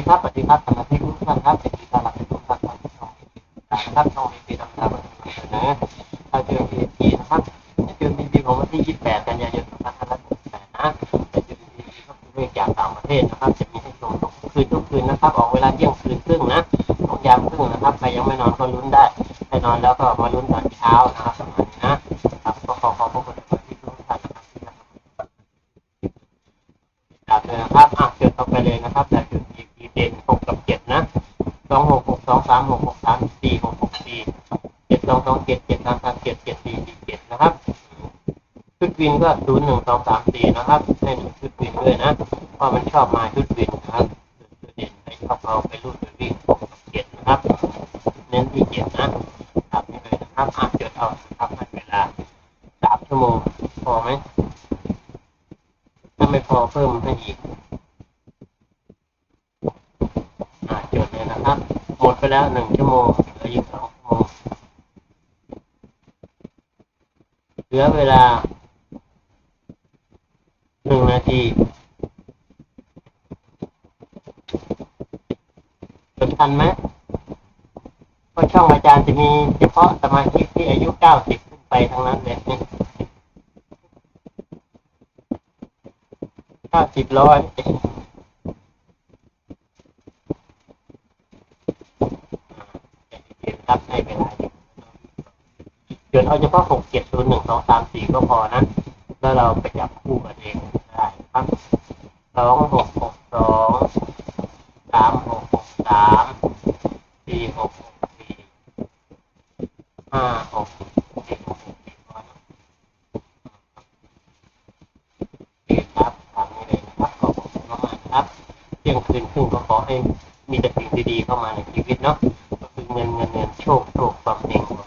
ดีครับสวัสดีครับสมาชิกทุกท่านครับเป็นที่ต้อนรับทุกท่านครับช่องนะครับช่องดีดีต่างๆนอถ้าเจอพีพีนะครับเจอพีพีของวันที่ 28 กันยายน2568นะแต่เจอพีพีก็คือเรื่องจากต่างประเทศนะครับ จะมีให้ชมทุกคืนทุกคืนนะครับ ออกเวลาเที่ยงคืนครึ่งนะของยามครึ่งนะครับ ใครยังไม่นอนก็ลุ้นได้ไปนอนแล้วก็มาลุ้นตอนเช้านะครับประมาณนี้นะครับก็ขอขอบคุณสมาชิกทุกท่านนะครับที่รับชมครับเลยนะครับอะเกิดต่อไปเลยนะครับแต่จุดอีกีเด่นหกกับเจ็ดนะสองหกหก สามหกหกสามสี่หกหกสี่เจ็ดสองสองเจ็ดเจ็ดสามสามเจ็ดเจ็ดสี่สี่เจ็ดนะครับชุดวินก็ศูนย์หนึ่งสองสามสี่นะครับให้หนึ่งชุดวินด้วยนะเพราะมันชอบมาชุดวินนะครับเด่นให้ชอบเอาไปรูดไปวิ่งหกเจ็ดนะครับ เน้นที่เจ็ดนะครับนี่เลยนะครับอะเกิดเอานะครับให้เวลาสามชั่วโมงพอไหมถ้าไม่พอเพิ่มให้อีกอ่าจด ไปแล้วหนึ่งชั่วโมงเหลืออีกสองชั่วโมงเหลือเวลาหนึ่งนาทีจดทันไหมเพราะช่องอาจารย์จะมีเฉพาะสมาชิกที่อายุเก้าสิบขึ้นไปทั้งนั้นเลยนี่ห้าสิบร้อย ครับให้เวลาอยู่เดี๋ยวเอาเฉพาะหกเจ็ดศูนย์หนึ่งสองสามสี่ก็พอนะแล้วเราไปจับคู่กันเองได้ครับสองหกหกสองสามหกหกสามสี่หกหกสี่ห้าหกเจ็ดหกสี่พอนะโอเคครับตามนี้เลยนะครับขอบคุณมากครับเที่ยงคืนครึ่งก็ขอให้มีแต่สิ่งดีๆเข้ามาในชีวิตเนาะ เงินเงินเงินโชคโชคความเฮง